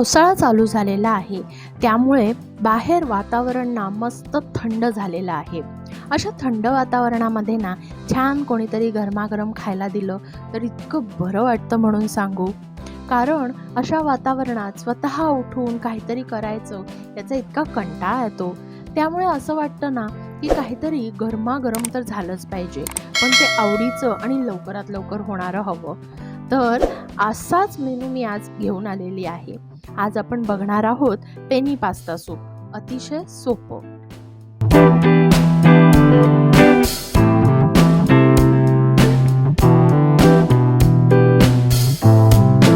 पावसाळा चालू झालेला आहे. त्यामुळे बाहेर वातावरण ना मस्त थंड झालेलं आहे. अशा थंड वातावरणामध्ये ना छान कोणीतरी गरमागरम खायला दिलं तर इतकं बरं वाटतं म्हणून सांगू. कारण अशा वातावरणात स्वतः उठून काहीतरी करायचं याचा इतका कंटाळा येतो. त्यामुळे असं वाटतं ना की काहीतरी गरमागरम तर झालंच पाहिजे. पण ते आवडीचं आणि लवकरात लवकर होणारं हवं. तर असाच मेनू मी आज घेऊन आलेली आहे. आज आपण बघणार आहोत पेनी पास्ता सूप. अतिशय सोपं.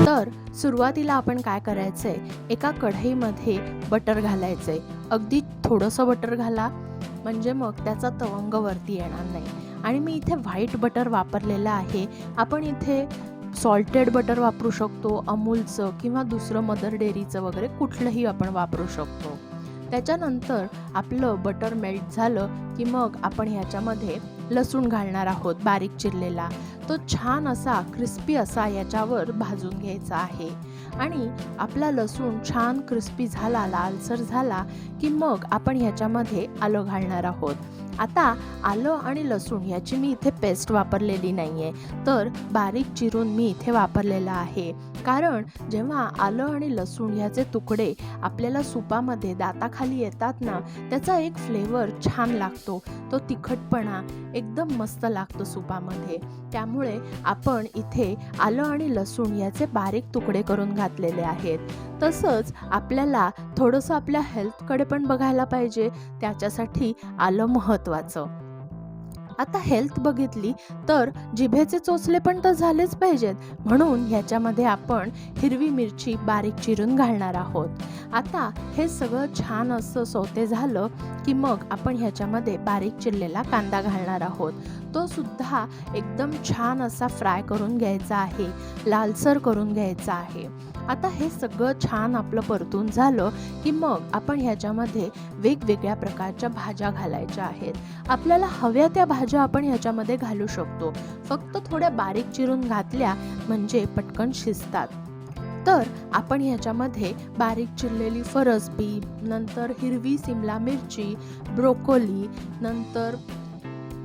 तर सुरुवातीला आपण काय करायचंय? एका कढईमध्ये बटर घालायचंय. अगदी थोडंसं बटर घाला म्हणजे मग त्याचा तवंग वरती येणार नाही. आणि मी इथे व्हाईट बटर वापरलेलं आहे. आपण इथे सॉल्टेड बटर वापरू शकतो अमूलचं किंवा दुसरं मदर डेअरीचं वगैरे कुठलंही आपण वापरू शकतो. त्याच्यानंतर आपलं बटर मेल्ट झालं की मग आपण ह्याच्यामध्ये लसूण घालणार आहोत बारीक चिरलेला. तो छान असा क्रिस्पी असा याच्यावर भाजून घ्यायचा आहे. आणि आपला लसूण छान क्रिस्पी झाला लालसर झाला की मग आपण ह्याच्यामध्ये आलं घालणार आहोत. आता आलं आणि लसूण याची मी इथे पेस्ट वापरलेली नाही आहे तर बारीक चिरून मी इथे वापरलेलं आहे. कारण जेव्हा आलं आणि लसूण ह्याचे तुकडे आपल्याला सुपामध्ये दाताखाली येतात ना त्याचा एक फ्लेवर छान लागतो. तो तिखटपणा एकदम मस्त लागतो सुपामध्ये. त्यामुळे आपण इथे आलं आणि लसूण याचे बारीक तुकडे करून घातलेले आहेत. तसंच आपल्याला थोडंसं आपल्या हेल्थकडे पण बघायला पाहिजे. त्याच्यासाठी आलं महत्त्वाचं आता हेल्थ बघितली तर जिभेचे चोचले पण तर झालेच पाहिजेत. म्हणून ह्याच्यामध्ये आपण हिरवी मिरची बारीक चिरून घालणार आहोत. आता हे सगळं छान असं सोते झालं की मग आपण ह्याच्यामध्ये बारीक चिरलेला कांदा घालणार आहोत. तो सुद्धा एकदम छान असा फ्राय करून घ्यायचा आहे लालसर करून घ्यायचा आहे. आता हे सगळं छान आपलं परतून झालं की मग आपण ह्याच्यामध्ये वेगवेगळ्या प्रकारच्या भाज्या घालायच्या आहेत. आपल्याला हव्या त्या भाज्या आपण ह्याच्यामध्ये घालू शकतो. फक्त थोड्या बारीक चिरून घातल्या म्हणजे पटकन शिजतात. तर आपण ह्याच्यामध्ये बारीक चिरलेली फरसबी नंतर हिरवी सिमला मिरची ब्रोकोली नंतर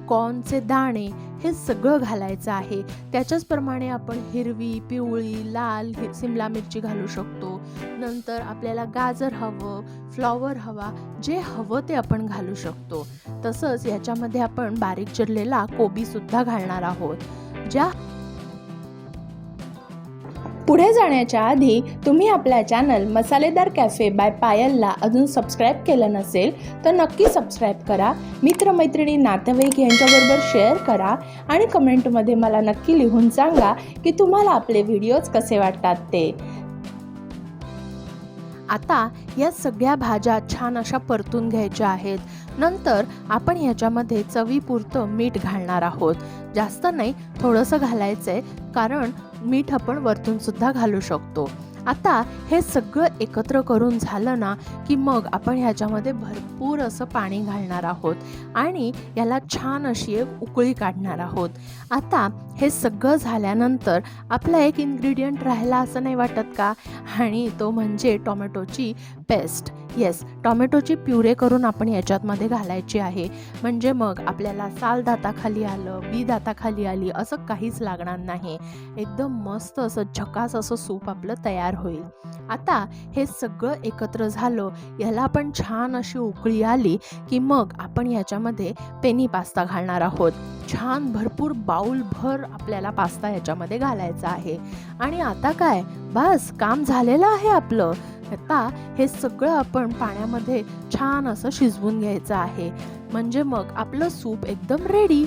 कॉर्नचे दाणे हे सगळं घालायचं आहे. त्याच्याचप्रमाणे आपण हिरवी पिवळी लाल सिमला मिरची घालू शकतो. नंतर आपल्याला गाजर हवं फ्लॉवर हवा जे हवं ते आपण घालू शकतो. तसंच याच्यामध्ये आपण बारीक चिरलेला कोबीसुद्धा घालणार आहोत. ज्या पुढे जाण्याच्या आधी तुम्ही आपल्या चॅनल मसालेदार कॅफे बाय पायलला अजून सबस्क्राईब केलं नसेल तर नक्की सबस्क्राईब करा. मित्रमैत्रिणी नातेवाईक यांच्याबरोबर शेअर करा आणि कमेंटमध्ये मला नक्की लिहून सांगा की तुम्हाला आपले व्हिडिओज कसे वाटतात ते. आता या सगळ्या भाज्या छान अशा परतून घ्यायच्या आहेत. नंतर आपण ह्याच्यामध्ये चवीपुरतं मीठ घालणार आहोत. जास्त नाही थोडंसं घालायचं आहे कारण मीठ आपण वरतूनसुद्धा घालू शकतो. आता हे सगळं एकत्र करून झालं ना की मग आपण ह्याच्यामध्ये भरपूर असं पाणी घालणार आहोत आणि याला छान अशी एक उकळी काढणार आहोत. आता हे सगळं झाल्यानंतर आपला एक इन्ग्रेडियंट राहिला असं नाही वाटत का? आणि तो म्हणजे टोमॅटोची पेस्ट. येस टोमॅटोची प्युरे करून आपण याच्यातमध्ये घालायची आहे. म्हणजे मग आपल्याला साल दाताखाली आलं बी दाताखाली आली असं काहीच लागणार नाही. एकदम मस्त असं झकास असं सूप आपलं तयार होईल. आता हे सगळं एकत्र झालं याला आपण छान अशी उकळी आली की मग आपण याच्यामध्ये पेनी पास्ता घालणार आहोत. छान भरपूर बाऊलभर आपल्याला पास्ता याच्यामध्ये घालायचा आहे. आणि आता काय? बस काम झालेलं आहे आपलं. आता हे सगळं आपण पाण्यामध्ये छान असं शिजवून घ्यायचं आहे. म्हणजे मग आपलं सूप एकदम रेडी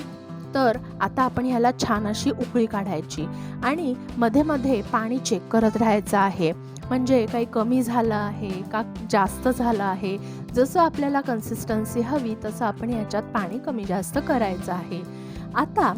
तर आता आपण ह्याला छान अशी उकळी काढायची. आणि मध्ये मध्ये पाणी चेक करत राहायचं आहे. म्हणजे काही कमी झालं आहे का जास्त झालं आहे? जसं आपल्याला कन्सिस्टन्सी हवी तसं आपण ह्याच्यात पाणी कमी जास्त करायचं आहे. आता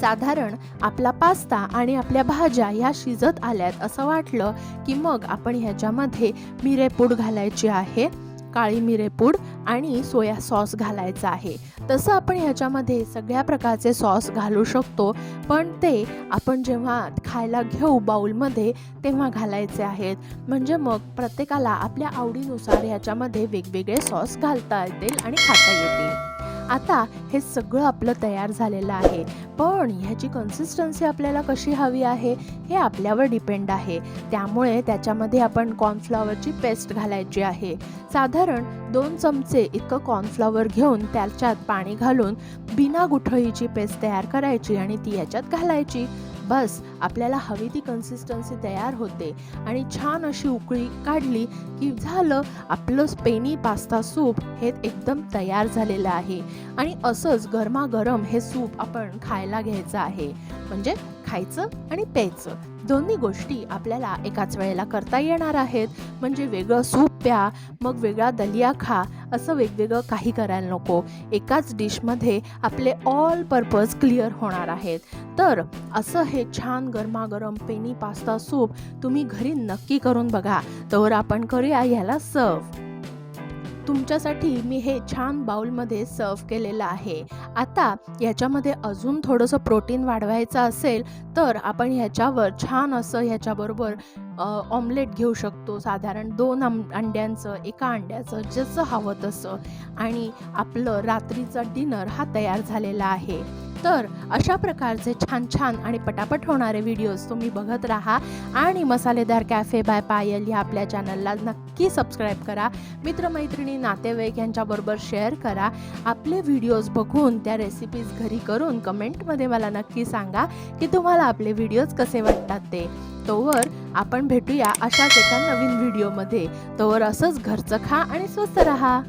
साधारण आपला पास्ता आणि आपल्या भाज्या ह्या शिजत आल्यात असं वाटलं की मग आपण ह्याच्यामध्ये मिरेपूड घालायची आहे. काळी मिरेपूड आणि सोया सॉस घालायचा आहे. तसं आपण ह्याच्यामध्ये सगळ्या प्रकारचे सॉस घालू शकतो पण ते आपण जेव्हा खायला घेऊ बाऊलमध्ये तेव्हा घालायचे आहेत. म्हणजे मग प्रत्येकाला आपल्या आवडीनुसार ह्याच्यामध्ये वेगवेगळे सॉस घालता येतील आणि खाता येतील. आता हे सगळं आपलं तयार झालेलं आहे. पण ह्याची कन्सिस्टन्सी आपल्याला कशी हवी आहे हे आपल्यावर डिपेंड आहे. त्यामुळे त्याच्यामध्ये आपण कॉर्नफ्लॉवरची पेस्ट घालायची आहे. साधारण दोन चमचे इतकं कॉर्नफ्लॉवर घेऊन त्याच्यात पाणी घालून बिना गुठळीची पेस्ट तयार करायची आणि ती याच्यात घालायची. बस आपल्याला हवी ती कन्सिस्टन्सी तयार होते. आणि छान अशी उकळी काढली की झालं आपलं स्पेनी पास्ता सूप हे एकदम तयार झालेलं आहे. आणि असंच गरमागरम हे सूप आपण खायला घ्यायचं आहे. म्हणजे खायचं आणि प्यायचं. दोन्ही गोष्टी आपल्याला एकाच वेळेला करता येणार आहेत. म्हणजे वेगळं सूप प्या मग वेगळा दलिया खा असं वेगवेगळं काही करायला नको. एकाच डिशमध्ये आपले ऑल पर्पज क्लिअर होणार आहेत. तर असं हे छान गरमागरम पेनी पास्ता सूप तुम्ही घरी नक्की करून बघा. तर आपण करूया ह्याला सर्व. तुमच्यासाठी मी हे छान बाउलमध्ये सर्व केलेलं आहे. आता याच्यामध्ये अजून थोडंसं प्रोटीन वाढवायचं असेल तर आपण ह्याच्यावर छान असं ह्याच्याबरोबर ऑमलेट घेऊ शकतो. साधारण दोन आम अंड्यांचं एका अंड्याचं जसं हवं तसं. आणि आपलं रात्रीचा डिनर हा तयार झालेला आहे. तर अशा प्रकारचे छान छान आणि पटापट होणारे व्हिडिओज तुम्ही बघत राहा. आणि मसालेदार कॅफे बाय पायल ह्या आपल्या चॅनलला नक्की सबस्क्राईब करा. मित्रमैत्रिणी नातेवाईक यांच्याबरोबर शेअर करा. आपले व्हिडिओज बघून त्या रेसिपीज घरी करून कमेंटमध्ये मला नक्की सांगा की तुम्हाला आपले व्हिडिओज कसे वाटतात ते. तोवर आपण भेटूया अशाच एका नवीन व्हिडिओमध्ये तोवर असंच घरचं खा आणि स्वस्त रहा.